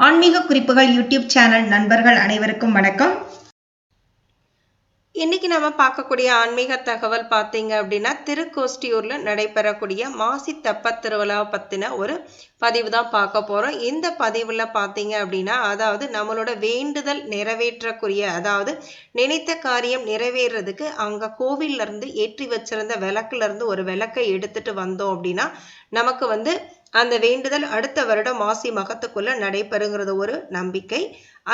ஆன்மீக குறிப்புகள் YouTube channel நண்பர்கள் அனைவருக்கும் வணக்கம். இன்னைக்கு நம்ம பார்க்கக்கூடிய ஆன்மீக தகவல் பார்த்தீங்க அப்படின்னா திருக்கோஷ்டியூர்ல நடைபெறக்கூடிய மாசி தெப்பத் திருவிழா பத்தின ஒரு பதிவு தான் பார்க்க போறோம். இந்த பதிவுல பார்த்தீங்க அப்படின்னா அதாவது நம்மளோட வேண்டுதல் நிறைவேற்றக்கூடிய அதாவது நினைத்த காரியம் நிறைவேறதுக்கு அங்க கோவில்ல இருந்து ஏற்றி வச்சிருந்த விளக்குல இருந்து ஒரு விளக்கை எடுத்துட்டு வந்தோம் அப்படின்னா நமக்கு வந்து அந்த வேண்டுதல் அடுத்த வருடம் மாசி மகத்துக்குள்ள நடைபெறுங்கிறது ஒரு நம்பிக்கை.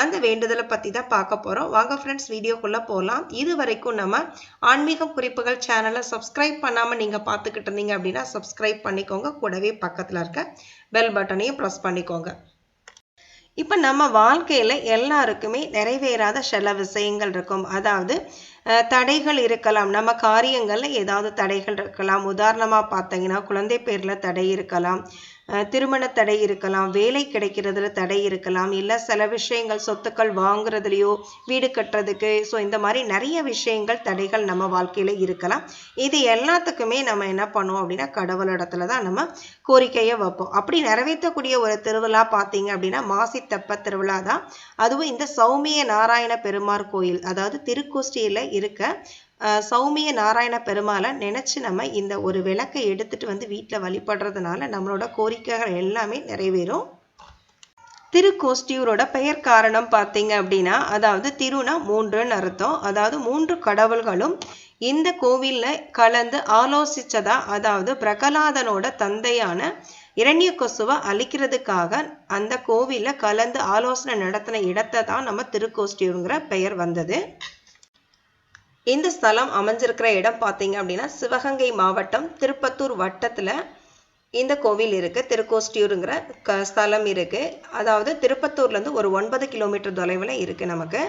அந்த வேண்டுதலை பற்றி தான் பார்க்க போகிறோம் வாங்க ஃப்ரெண்ட்ஸ் வீடியோக்குள்ளே போகலாம் இது வரைக்கும் நம்ம ஆன்மீகம் குறிப்புகள் சேனலை சப்ஸ்கிரைப் பண்ணாமல் நீங்கள் பார்த்துக்கிட்டு இருந்தீங்க அப்படின்னா சப்ஸ்கிரைப் பண்ணிக்கோங்க. கூடவே பக்கத்தில் இருக்க பெல் பட்டனையும் ப்ரெஸ் பண்ணிக்கோங்க. இப்போ நம்ம வாழ்க்கையில் எல்லாருக்குமே நிறைவேறாத சில விஷயங்கள் இருக்கும். அதாவது தடைகள் இருக்கலாம். நம்ம காரியங்களில் ஏதாவது தடைகள் இருக்கலாம். உதாரணமாக பார்த்தீங்கன்னா குழந்தை பேரில் தடை இருக்கலாம். திருமண தடை இருக்கலாம் வேலை கிடைக்கிறதுல தடை இருக்கலாம் இல்லை சில விஷயங்கள் சொத்துக்கள் வாங்குறதுலையோ வீடு கட்டுறதுக்கு ஸோ இந்த மாதிரி நிறைய விஷயங்கள் தடைகள் நம்ம வாழ்க்கையில் இருக்கலாம். இது எல்லாத்துக்குமே நம்ம என்ன பண்ணுவோம் அப்படின்னா கடவுளிடத்துல தான் நம்ம கோரிக்கையை வைப்போம். அப்படி நிறைவேற்றக்கூடிய ஒரு திருவிழா பார்த்தீங்க அப்படின்னா மாசி தெப்ப திருவிழா தான். அதுவும் இந்த சௌமிய நாராயண பெருமாள் கோயில் அதாவது திருக்கோஷ்டியில் இருக்க சௌமிய நாராயண பெருமாளை நினச்சி நம்ம இந்த ஒரு விளக்கை எடுத்துட்டு வந்து வீட்டில் வழிபடுறதுனால நம்மளோட கோரிக்கைகள் எல்லாமே நிறைவேறும். திருக்கோஷ்டியூரோட பெயர் காரணம் பார்த்தீங்க அப்படின்னா அதாவது திருனா மூன்றுன்னு அர்த்தம். அதாவது மூன்று கடவுள்களும் இந்த கோவிலில் கலந்து ஆலோசிச்சதா அதாவது பிரகலாதனோட தந்தையான இரண்யகொசுவை அழிக்கிறதுக்காக அந்த கோவிலில் கலந்து ஆலோசனை நடத்தின இடத்தை தான் நம்ம திருக்கோஷ்டியூருங்கிற பெயர் வந்தது. இந்த ஸ்தலம் அமைஞ்சிருக்கிற இடம் பார்த்தீங்க அப்படின்னா சிவகங்கை மாவட்டம் திருப்பத்தூர் வட்டத்தில் இந்த கோவில் இருக்குது திருக்கோஷ்டியூருங்கிற க ஸ்தலம் இருக்குது அதாவது திருப்பத்தூர்லேருந்து ஒரு ஒன்பது கிலோமீட்டர் தொலைவில் இருக்குது நமக்கு.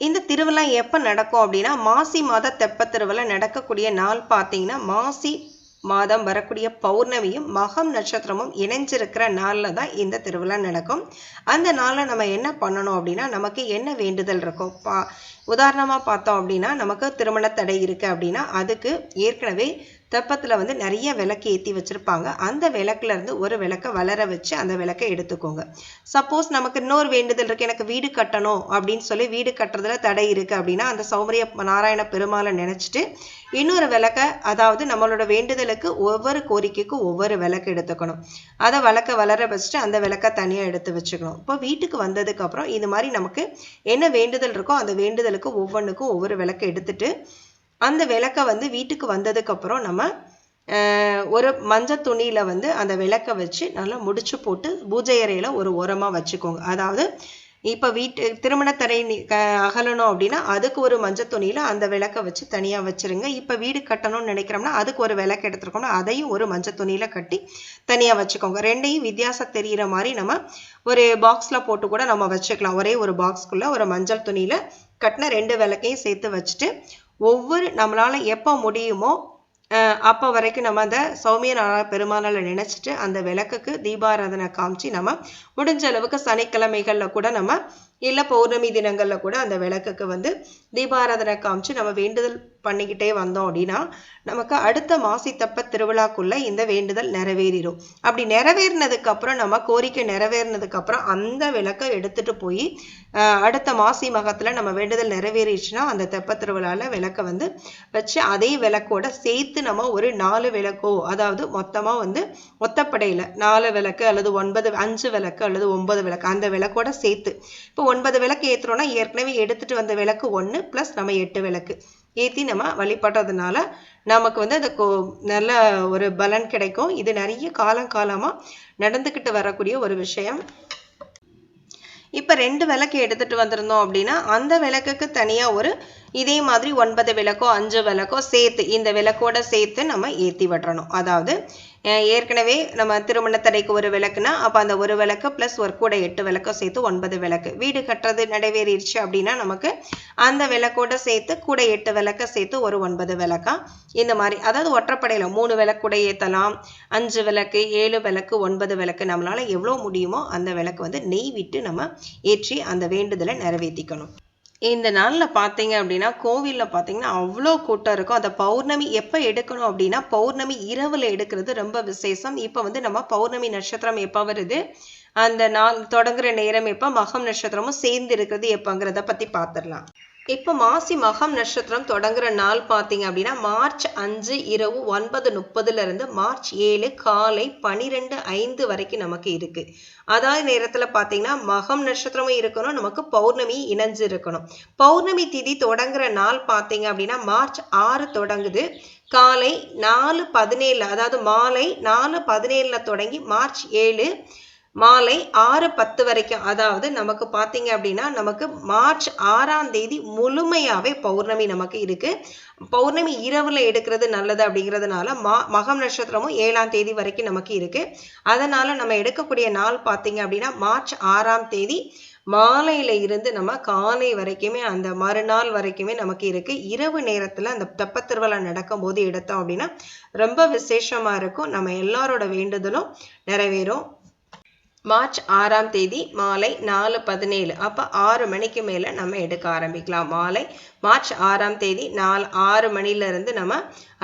இந்த திருவிழா எப்போ நடக்கும் அப்படின்னா மாசி மாத தெப்பத் திருவிழா நடக்கக்கூடிய நாள் பார்த்தீங்கன்னா மாசி மாதம் வரக்கூடிய பௌர்ணமியும் மகம் நட்சத்திரமும் இணைஞ்சிருக்கிற நாளில் தான் இந்த திருவிழா நடக்கும். அந்த நாளில் நம்ம என்ன பண்ணணும் அப்படின்னா நமக்கு என்ன வேண்டுதல் இருக்கும் பா உதாரணமாக பார்த்தோம் அப்படின்னா நமக்கு திருமண தடை இருக்குது அப்படின்னா அதுக்கு ஏற்கனவே தெப்பத்தில் வந்து நிறைய விளக்கு ஏற்றி வச்சுருப்பாங்க. அந்த விளக்குலேருந்து ஒரு விளக்கை வளர வச்சு அந்த விளக்கை எடுத்துக்கோங்க. சப்போஸ் நமக்கு இன்னொரு வேண்டுதல் இருக்குது எனக்கு வீடு கட்டணும் அப்படின்னு சொல்லி வீடு கட்டுறதுல தடை இருக்குது அப்படின்னா அந்த சௌமரிய நாராயண பெருமாளை நினச்சிட்டு இன்னொரு விளக்கை அதாவது நம்மளோட வேண்டுதலுக்கு ஒவ்வொரு கோரிக்கைக்கும் ஒவ்வொரு விளக்கு எடுத்துக்கணும். அதை விளக்க வளர வச்சுட்டு அந்த விளக்கை தனியாக எடுத்து வச்சுக்கணும். இப்போ வீட்டுக்கு வந்ததுக்கப்புறம் இது மாதிரி நமக்கு என்ன வேண்டுதல் இருக்கோ அந்த வேண்டுதலுக்கு ஒவ்வொன்றுக்கும் ஒவ்வொரு விளக்கை எடுத்துட்டு அந்த விளக்கை வந்து வீட்டுக்கு வந்ததுக்கப்புறம் நம்ம ஒரு மஞ்சள் துணியில் வந்து அந்த விளக்கை வச்சு நல்லா முடிச்சு போட்டு பூஜை அறையில் ஒரு உரமாக வச்சுக்கோங்க. அதாவது இப்போ வீட்டு திருமணத்தடை அகலணும் அப்படின்னா அதுக்கு ஒரு மஞ்சள் துணியில் அந்த விளக்கை வச்சு தனியாக வச்சுருங்க. இப்போ வீடு கட்டணும்னு நினைக்கிறோம்னா அதுக்கு ஒரு விளக்கு எடுத்துருக்கோம்னா அதையும் ஒரு மஞ்சள் துணியில் கட்டி தனியாக வச்சுக்கோங்க. ரெண்டையும் வித்தியாசம் தெரிகிற மாதிரி நம்ம ஒரு பாக்ஸில் போட்டு கூட நம்ம வச்சுக்கலாம். ஒரே ஒரு பாக்ஸ்க்குள்ளே ஒரு மஞ்சள் துணியில் கட்டின ரெண்டு விளக்கையும் சேர்த்து வச்சுட்டு ஒவ்வொரு நம்மளால எப்போ முடியுமோ அஹ் அப்போ வரைக்கும் நம்ம அந்த சௌமிய நாராயண பெருமாளை நினைச்சிட்டு அந்த விளக்குக்கு தீபாராதனை காமிச்சு நம்ம முடிஞ்ச அளவுக்கு சனிக்கிழமைகள்ல கூட நம்ம இல்லை பௌர்ணமி தினங்களில் கூட அந்த விளக்குக்கு வந்து தீபாராதனை காமிச்சு நம்ம வேண்டுதல் பண்ணிக்கிட்டே வந்தோம் அப்படின்னா நமக்கு அடுத்த மாசி திருவிழாக்குள்ளே இந்த வேண்டுதல் நிறைவேறிடும் அப்படி நிறைவேறினதுக்கப்புறம் நம்ம கோரிக்கை நிறைவேறினதுக்கப்புறம் அந்த விளக்கை எடுத்துகிட்டு போய் அடுத்த மாசி மகத்தில் நம்ம வேண்டுதல் நிறைவேறிடுச்சுன்னா அந்த தெப்ப திருவிழாவில் விளக்கை வந்து வச்சு அதே விளக்கோட சேர்த்து நம்ம ஒரு நாலு விளக்கோ அதாவது மொத்தமாக வந்து ஒத்தப்படையில் நாலு விளக்கு அல்லது ஒன்பது அஞ்சு விளக்கு அல்லது ஒன்பது விளக்கு அந்த விளக்கோட சேர்த்து இப்போ ஒன்பது விளக்கு ஏற்றுறோம்னா ஏற்கனவே எடுத்துட்டு வந்த விளக்கு ஒன்று ப்ளஸ் நம்ம எட்டு விளக்கு. ஏற்றி நம்ம வழிபடுறதுனால நமக்கு வந்து அது கோ- நல்ல ஒரு பலன் கிடைக்கும். இது நிறைய காலம் காலமாக நடந்துக்கிட்டு வரக்கூடிய ஒரு விஷயம். இப்போ ரெண்டு விளக்கு எடுத்துட்டு வந்திருந்தோம் அப்படின்னா அந்த விளக்குக்கு தனியாக ஒரு இதே மாதிரி ஒன்பது விளக்கோ அஞ்சு விளக்கோ சேர்த்து இந்த விளக்கோட சேர்த்து நம்ம ஏற்றி விடணும் அதாவது ஏற்கனவே நம்ம திருமண தடைக்கு ஒரு விளக்குனா அப்போ அந்த ஒரு விளக்கு ப்ளஸ் ஒரு கூட எட்டு விளக்கம் சேர்த்து ஒன்பது விளக்கு. வீடு கட்டுறது நிறைவேறிடுச்சு அப்படின்னா நமக்கு அந்த விளக்கோட சேர்த்து கூட எட்டு விளக்க சேர்த்து ஒரு ஒன்பது விளக்கா? இந்த மாதிரி அதாவது ஒற்றப்படையில் மூணு விளக்கு கூட ஏற்றலாம் அஞ்சு விளக்கு ஏழு விளக்கு ஒன்பது விளக்கு நம்மளால் எவ்வளோ முடியுமோ அந்த விளக்கு வந்து நெய் விட்டு நம்ம ஏற்றி அந்த வேண்டுதலை நிறைவேற்றிக்கணும். இந்த நாளில் பார்த்தீங்க அப்படின்னா கோவிலில் பார்த்தீங்கன்னா அவ்வளோ கூட்டம் இருக்கும். அந்த பௌர்ணமி எப்போ எடுக்கணும் அப்படின்னா பௌர்ணமி இரவில் எடுக்கிறது ரொம்ப விசேஷம். இப்போ வந்து நம்ம பௌர்ணமி நட்சத்திரம் எப்போ வருது? அந்த நாள் தொடங்குற நேரம் எப்போ? மகம் நட்சத்திரமும் சேர்ந்து இருக்கிறது எப்போங்கிறத பற்றி பார்த்துடலாம் இப்போ மாசி மகம் நட்சத்திரம் தொடங்குற நாள் பார்த்தீங்க அப்படின்னா மார்ச் அஞ்சு இரவு ஒன்பது முப்பதுல இருந்து மார்ச் ஏழு காலை பனிரெண்டு ஐந்து வரைக்கும் நமக்கு இருக்கு. அதாவது நேரத்தில் பார்த்தீங்கன்னா மகம் நட்சத்திரமும் இருக்கணும் நமக்கு பௌர்ணமி இணைஞ்சு இருக்கணும். பௌர்ணமி திதி தொடங்குற நாள் பார்த்தீங்க அப்படின்னா மார்ச் ஆறு தொடங்குது. காலை நாலு பதினேழு அதாவது மாலை நாலு பதினேழுல தொடங்கி மார்ச் ஏழு மாலை ஆறு பத்து வரைக்கும். அதாவது நமக்கு பார்த்தீங்க அப்படின்னா நமக்கு மார்ச் ஆறாம் தேதி முழுமையாகவே பௌர்ணமி நமக்கு இருக்குது பௌர்ணமி இரவில் எடுக்கிறது நல்லது அப்படிங்கிறதுனால மா மகம் நட்சத்திரமும் ஏழாம் தேதி வரைக்கும் நமக்கு இருக்குது அதனால் நம்ம எடுக்கக்கூடிய நாள் பார்த்தீங்க அப்படின்னா மார்ச் ஆறாம் தேதி மாலையில இருந்து நம்ம காலை வரைக்குமே அந்த மறுநாள் வரைக்குமே நமக்கு இருக்கு. இரவு நேரத்துல அந்த தெப்ப திருவிழா நடக்கும் போது எடுத்தோம் அப்படின்னா ரொம்ப விசேஷமா இருக்கும். நம்ம எல்லாரோட வேண்டுதலும் நிறைவேறும். மார்ச் ஆறாம் தேதி மாலை நாலு பதினேழு. அப்போ ஆறு மணிக்கு மேலே நம்ம எடுக்க ஆரம்பிக்கலாம். மாலை மார்ச் ஆறாம் தேதி நாலு ஆறு மணிலேருந்து நம்ம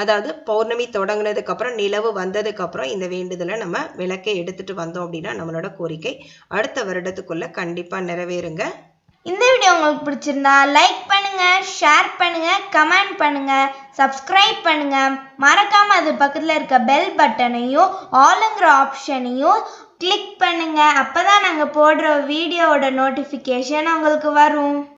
அதாவது பௌர்ணமி தொடங்கினதுக்கப்புறம் நிலவு வந்ததுக்கப்புறம் இந்த வேண்டுதலை நம்ம விளக்கை எடுத்துகிட்டு வந்தோம் அப்படின்னா நம்மளோட கோரிக்கை அடுத்த வருடத்துக்குள்ளே கண்டிப்பாக நிறைவேறுங்க. இந்த வீடியோ உங்களுக்கு பிடிச்சிருந்தா லைக் பண்ணுங்க ஷேர் பண்ணுங்க கமெண்ட் பண்ணுங்க சப்ஸ்கிரைப் பண்ணுங்க. மறக்காம அது பக்கத்தில் இருக்க பெல் பட்டனையும் ஆளுங்கிற ஆப்ஷனையும் கிளிக் அப்போ தான் நாங்கள் போடுற வீடியோவோட நோட்டிஃபிகேஷன் உங்களுக்கு வரும்.